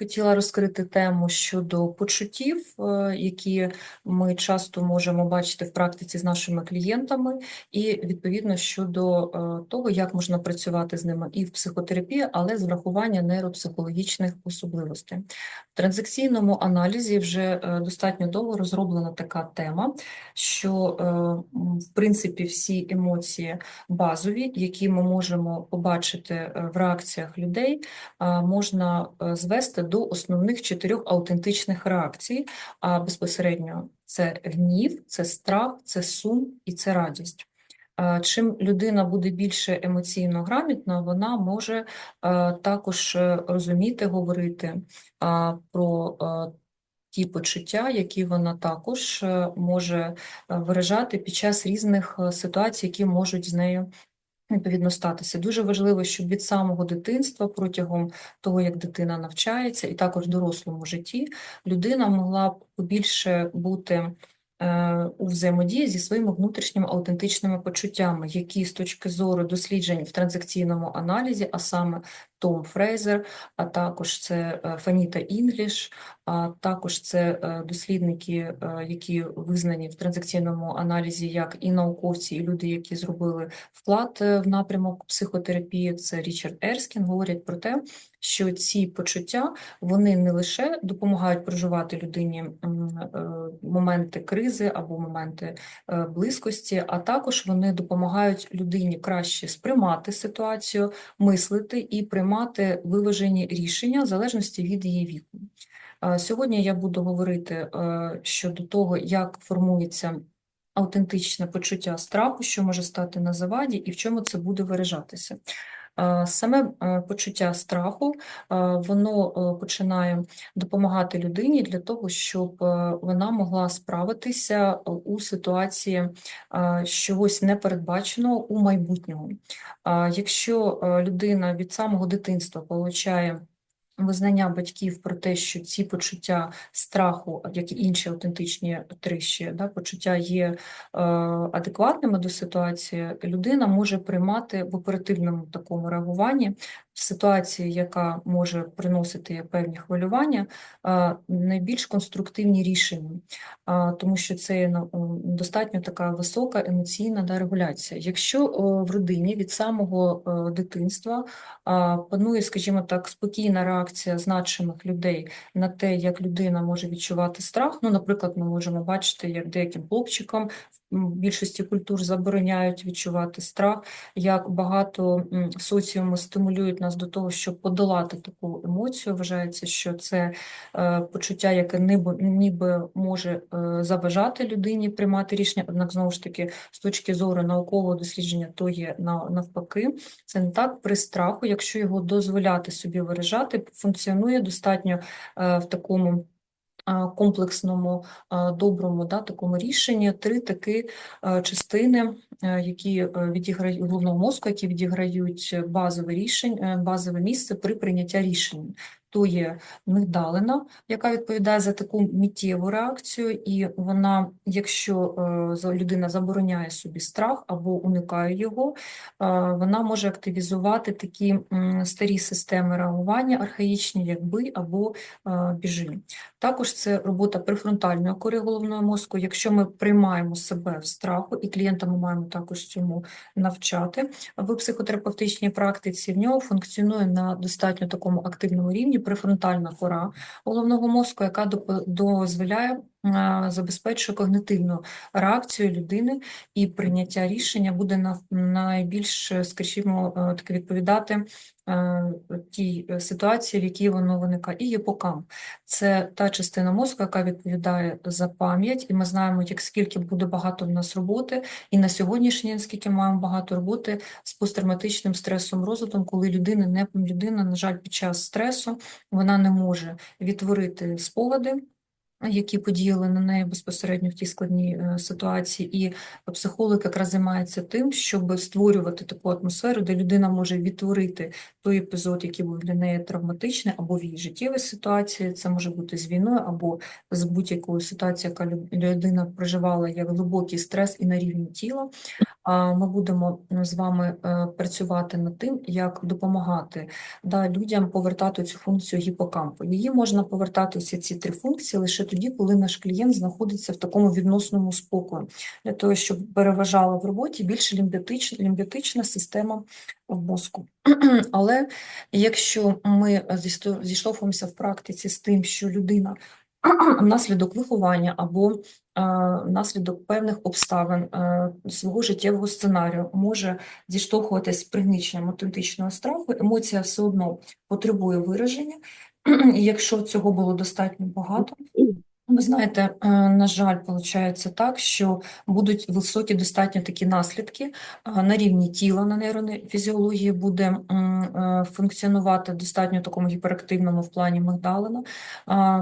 хотіла розкрити тему щодо почуттів, е, які ми часто можемо бачити в практиці з нашими клієнтами, і відповідно щодо е, того, як можна працювати з ними і в психотерапії, але з врахування нейропсихологічних особливостей. В транзакційному аналізі вже е, достатньо довго розроблена така тема, що в принципі всі емоції базові, які ми можемо побачити в реакціях людей, можна звести до основних чотирьох аутентичних реакцій. А безпосередньо це гнів, це страх, це сум і це радість. Чим людина буде більше емоційно грамотна, вона може е, також е, розуміти, говорити про е, ті почуття, які вона також може виражати під час різних ситуацій, які можуть з нею відповідно статися. Дуже важливо, щоб від самого дитинства, протягом того, як дитина навчається, і також в дорослому житті, людина могла б більше бути е, у взаємодії зі своїми внутрішніми аутентичними почуттями, які з точки зору досліджень в транзакційному аналізі, а саме Том Фрейзер, а також це е, Фаніта Інгліш, а також це е, дослідники, е, які визнані в транзакційному аналізі як і науковці, і люди, які зробили вклад в напрямок психотерапії, це Річард Ерскін, говорять про те, що ці почуття вони не лише допомагають проживати людині моменти кризи або моменти близькості, а також вони допомагають людині краще сприймати ситуацію, мислити і приймати виважені рішення в залежності від її віку. Е, Сьогодні я буду говорити е, щодо того, як формується автентичне почуття страху, що може стати на заваді, і в чому це буде виражатися. Саме е, почуття страху, воно е, починає допомагати людині для того, щоб е, вона могла справитися у ситуації чогось непередбаченого у майбутньому. Якщо людина від самого дитинства получає визнання батьків про те, що ці почуття страху, як і інші аутентичні трищі, да, почуття є е, адекватними до ситуації, людина може приймати в оперативному такому реагуванні ситуації, яка може приносити певні хвилювання, найбільш конструктивні рішення, тому що це на- м, достатньо така висока емоційна регуляція. Якщо в родині від самого дитинства панує, скажімо так, спокійна реакція значимих людей на те, як людина може відчувати страх. Ну, наприклад, ми можемо бачити, як деяким хлопчикам в більшості культур забороняють відчувати страх, як багато м, соціуму стимулюють нас до того, щоб подолати таку емоцію. Вважається, що це е, почуття, яке ніби, ніби може е, заважати людині приймати рішення, однак знову ж таки, з точки зору наукового дослідження, то є на- навпаки. Це не так при страху, якщо його дозволяти собі виражати, функціонує достатньо е, в такому комплексному, доброму да, такому рішенні три такі частини, які е, відіграють головного мозку, які відіграють базове рішення, базове місце при прийнятті рішень. То є мигдалина, яка відповідає за таку миттєву реакцію, і вона, якщо е, людина забороняє собі страх або уникає його, е, вона може активізувати такі старі системи реагування, архаїчні, як бий або е, біжи. Також це робота префронтальної кори головного мозку. Якщо ми приймаємо себе в страху, і клієнта ми маємо також цьому навчати. В психотерапевтичній практиці, в нього функціонує на достатньо такому активному рівні префронтальна кора головного мозку, яка дозволяє забезпечує когнитивну реакцію людини і прийняття рішення буде на- найбільш, скажімо, е, таки відповідати е, тій ситуації, в якій воно виникає. І гіпокамп – це та частина мозку, яка відповідає за пам'ять, і ми знаємо, як скільки буде багато в нас роботи, і на сьогоднішній день, скільки маємо багато роботи з посттравматичним стресом розвитком, коли людина не людина, на жаль, під час стресу вона не може відтворити спогади. Які подіяли на неї безпосередньо в тій складній е, ситуації, і психолог якраз займається тим, щоб створювати таку атмосферу, де людина може відтворити той епізод, який був для неї травматичний, або в її життєвій ситуації, це може бути з війною, або з будь-якою ситуацією, яка людина проживала як глибокий стрес і на рівні тіла. А Ми будемо з вами е, працювати над тим, як допомагати да, людям повертати цю функцію гіпокампу. Її можна повертати всі ці три функції лише тоді, коли наш клієнт знаходиться в такому відносному спокою, для того, щоб переважала в роботі більш лімбіотична, лімбітична система в мозку. Але якщо ми зіштовхуємося в практиці з тим, що людина внаслідок виховання або е, внаслідок певних обставин е, свого життєвого сценарію може зіштовхуватись з пригніченням страху, емоція все одно потребує вираження. І якщо цього було достатньо багато, ви знаєте, е, на жаль, виходить так, що будуть високі достатньо такі наслідки е, на рівні тіла, на нейрофізіології буде е, функціонувати достатньо такому гіперактивному в плані мигдалина,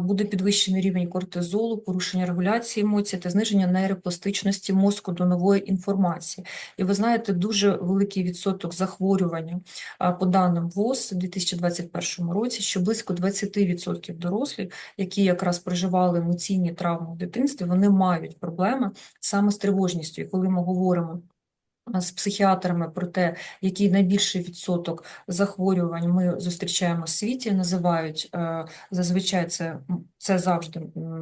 буде підвищений рівень кортизолу, порушення регуляції емоцій та зниження нейропластичності мозку до нової інформації. І ви знаєте, дуже великий відсоток захворювання по даним ВОЗ у 2021 році, що близько 20% дорослих які якраз проживали емоційні травми в дитинстві, вони мають проблеми саме з тривожністю. І коли ми говоримо з психіатрами про те, який найбільший відсоток захворювань ми зустрічаємо в світі, називають е, зазвичай це, це завжди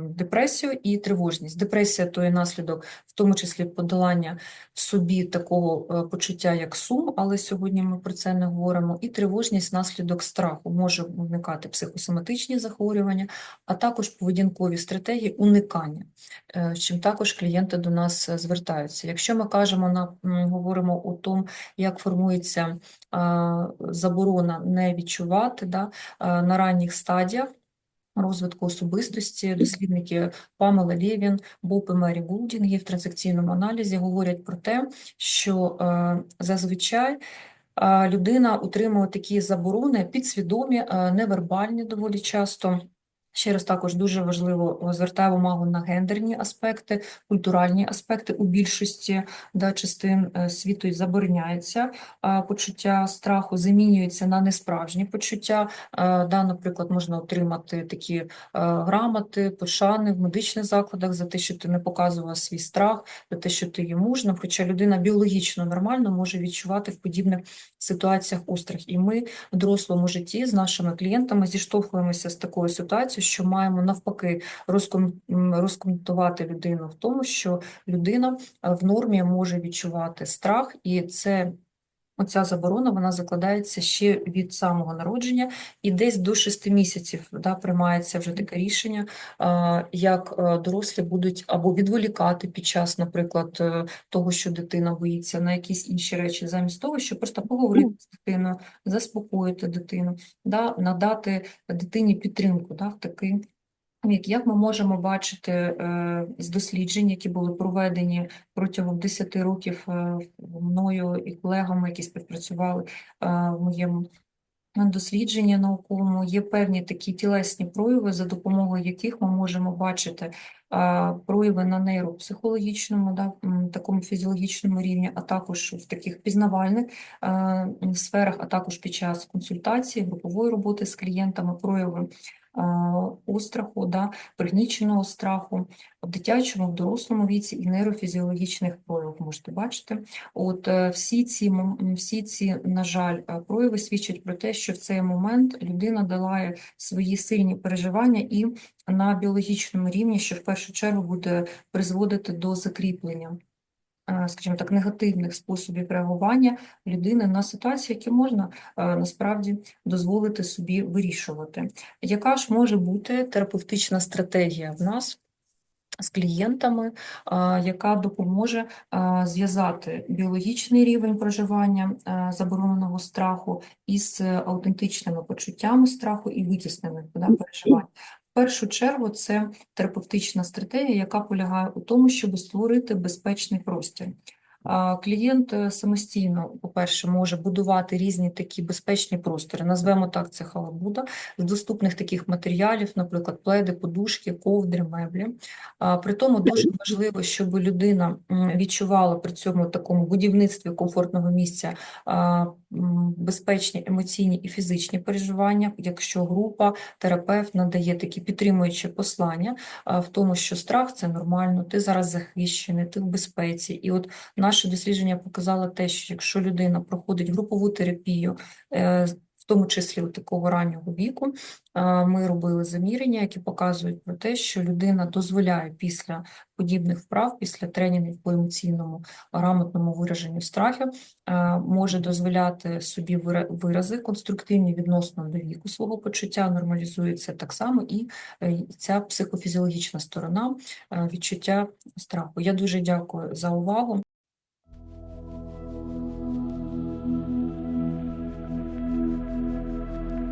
депресію і тривожність. Депресія то є наслідок, в тому числі подолання в собі такого е, почуття, як сум, але сьогодні ми про це не говоримо. І тривожність наслідок страху може виникати психосоматичні захворювання, а також поведінкові стратегії уникання, е, з чим також клієнти до нас звертаються. Якщо ми кажемо на говоримо у тому, як формується заборона не відчувати да, на ранніх стадіях. Розвитку особистості дослідники Памела Лєвін, Боб і Мері Гулдінги в транзакційному аналізі говорять про те, що зазвичай людина утримує такі заборони підсвідомі, невербальні доволі часто. Ще раз також дуже важливо е, звертаю увагу на гендерні аспекти, культуральні аспекти у більшості да, частин е, світу забороняється почуття страху, замінюється на несправжні почуття. Е, Да, наприклад, можна отримати такі грамоти, пошани в медичних закладах за те, що ти не показував свій страх, за те, що ти є мужним, хоча людина біологічно нормально може відчувати в подібних ситуаціях острах. І ми в дорослому житті з нашими клієнтами зіштовхуємося з такою ситуацією, що маємо навпаки розкоментувати людину в тому, що людина е, в нормі може відчувати страх, і це оця заборона вона закладається ще від самого народження, і десь до 6 місяців да, приймається вже таке рішення, е, як е, дорослі будуть або відволікати під час, наприклад, е, того, що дитина боїться на якісь інші речі, замість того, щоб просто поговорити з дитиною, заспокоїти дитину, да, надати дитині підтримку да, в такий. Як ми можемо бачити е, з досліджень, які були проведені протягом 10 років е, мною і колегами, які співпрацювали е, в моєму дослідженні науковому, є певні такі тілесні прояви, за допомогою яких ми можемо бачити прояви на нейропсихологічному, да, такому фізіологічному рівні, а також в таких пізнавальних сферах, а також під час консультації, групової роботи з клієнтами, прояви остраху, да, пригніченого страху в дитячому, в дорослому віці і нейрофізіологічних проявів можете бачити. От е, всі ці, всі ці, на жаль, е, прояви свідчать про те, що в цей момент людина долає свої сильні переживання і на біологічному рівні, що в першу чергу буде призводити до закріплення. Е, Скажімо так, негативних способів реагування людини на ситуації, які можна е, насправді дозволити собі вирішувати. Яка ж може бути терапевтична стратегія в нас з клієнтами, яка допоможе зв'язати біологічний рівень проживання забороненого страху із е, аутентичними почуттями страху і витіснених да, переживань. Першу чергу це терапевтична стратегія, яка полягає у тому, щоб створити безпечний простір. Клієнт е, самостійно, по-перше, може будувати різні такі безпечні простори. Назвемо так це халабуда з доступних таких матеріалів, наприклад, пледи, подушки, ковдри, меблі. При тому дуже важливо, щоб людина відчувала при цьому такому будівництві комфортного місця безпечні емоційні і фізичні переживання, якщо група, терапевт надає такі підтримуючі послання в тому, що страх це нормально, ти зараз захищений, ти в безпеці. І от наше дослідження показало те, що якщо людина проходить групову терапію, е, в тому числі у такого раннього віку, е, ми робили замірення, які показують про те, що людина дозволяє після подібних вправ, після тренінгів по емоційному грамотному вираженню страхів, е, може дозволяти собі вира- вирази конструктивні відносно до віку свого почуття, нормалізується так само і ця психофізіологічна сторона відчуття страху. Я дуже дякую за увагу.